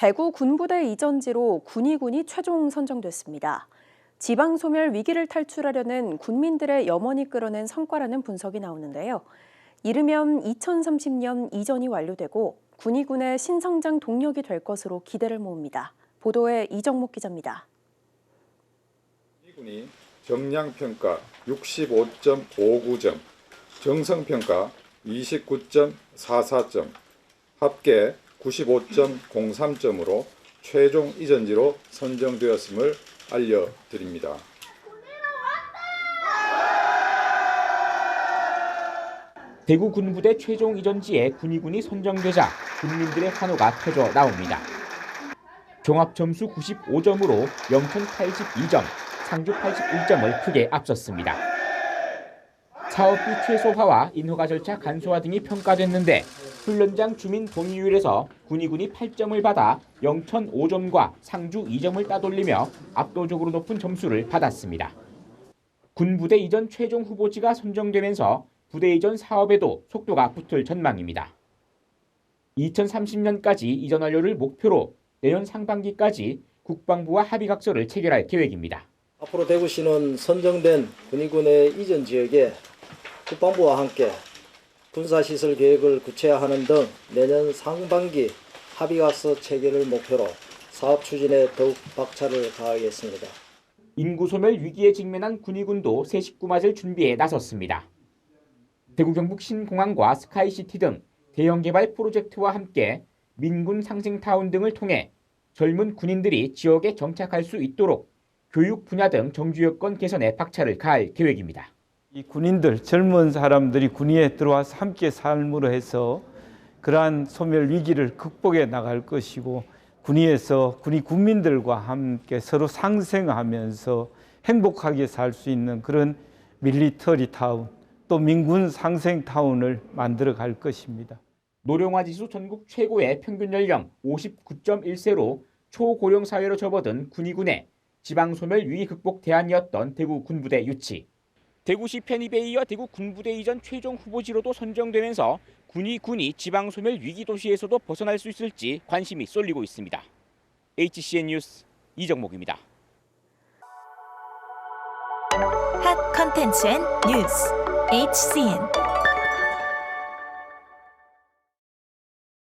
대구 군부대 이전지로 군의군이 최종 선정됐습니다. 지방 소멸 위기를 탈출하려는 군민들의 염원이 끌어낸 성과라는 분석이 나오는데요. 이르면 2030년 이전이 완료되고 군의군의 신성장 동력이 될 것으로 기대를 모읍니다. 보도에 이정목 기자입니다. 군이 정량평가 65.59점, 정성평가 29.44점, 합계 95.03점으로 최종 이전지로 선정되었음을 알려드립니다. 대구 군부대 최종 이전지에 군의군이 선정되자 군민들의 환호가 터져 나옵니다. 종합 점수 95점으로 영천 82점, 상주 81점을 크게 앞섰습니다. 사업비 최소화와 인허가 절차 간소화 등이 평가됐는데 훈련장 주민 동의율에서 군의군이 8점을 받아 영천 5점과 상주 2점을 따돌리며 압도적으로 높은 점수를 받았습니다. 군부대 이전 최종 후보지가 선정되면서 부대 이전 사업에도 속도가 붙을 전망입니다. 2030년까지 이전 완료를 목표로 내년 상반기까지 국방부와 합의각서를 체결할 계획입니다. 앞으로 대구시는 선정된 군의군의 이전 지역에 국방부와 함께 군사시설 계획을 구체화하는 등 내년 상반기 합의각서 체결을 목표로 사업 추진에 더욱 박차를 가하겠습니다. 인구 소멸 위기에 직면한 군의군도 새 식구 맞을 준비에 나섰습니다. 대구 경북 신공항과 스카이시티 등 대형 개발 프로젝트와 함께 민군 상생타운 등을 통해 젊은 군인들이 지역에 정착할 수 있도록 교육 분야 등 정주 여건 개선에 박차를 가할 계획입니다. 이 군인들 젊은 사람들이 군의에 들어와서 함께 삶으로 해서 그러한 소멸 위기를 극복해 나갈 것이고 군의에서 군의 군민들과 함께 서로 상생하면서 행복하게 살 수 있는 그런 밀리터리 타운 또 민군 상생 타운을 만들어 갈 것입니다. 노령화 지수 전국 최고의 평균 연령 59.1세로 초고령 사회로 접어든 군의군의 지방 소멸 위기 극복 대안이었던 대구 군부대 유치. 대구시 이어 대구 군부대 이전 최종 후보지로도 선정되면서 군의군이 지방 소멸 위기 도시에서도 벗어날 수 있을지 관심이 쏠리고 있습니다. HCN 뉴스 이정목입니다. 핫 컨텐츠 앤 뉴스 HCN